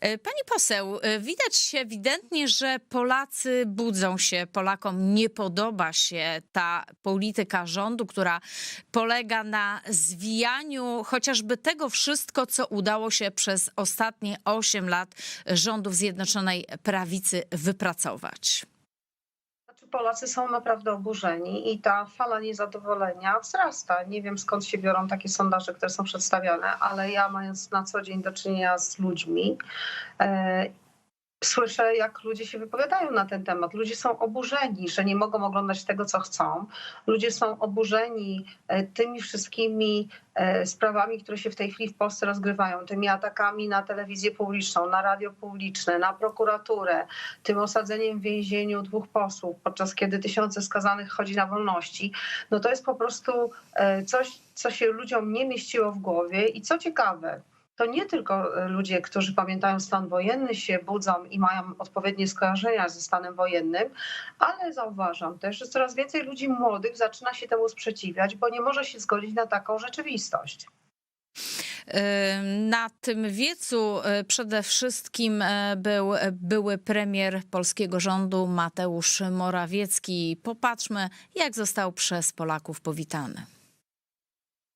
E, Pani poseł, e, widać ewidentnie, że Polacy budzą się, Polakom nie podoba się ta polityka rządu, która polega na zwijaniu chociażby tego wszystko, co udało się przez ostatnie 8 lat rządów Zjednoczonej Prawicy wypracować. Polacy są naprawdę oburzeni i ta fala niezadowolenia wzrasta. Nie wiem skąd się biorą takie sondaże, które są przedstawiane, ale ja mając na co dzień do czynienia z ludźmi, e, słyszę jak ludzie się wypowiadają na ten temat. Ludzie są oburzeni, że nie mogą oglądać tego, co chcą. Ludzie są oburzeni e, tymi wszystkimi e, sprawami, które się w tej chwili w Polsce rozgrywają, tymi atakami na telewizję publiczną, na radio publiczne, na prokuraturę, tym osadzeniem w więzieniu dwóch posłów, podczas kiedy tysiące skazanych chodzi na wolności, no to jest po prostu e, coś, co się ludziom nie mieściło w głowie i co ciekawe, to nie tylko e, ludzie, którzy pamiętają stan wojenny się budzą i mają odpowiednie skojarzenia ze stanem wojennym, ale zauważam też, że coraz więcej ludzi młodych zaczyna się temu sprzeciwiać, bo nie może się zgodzić na taką rzeczywistość. Na tym wiecu e, przede wszystkim e, był były premier polskiego rządu Mateusz Morawiecki. Popatrzmy, jak został przez Polaków powitany.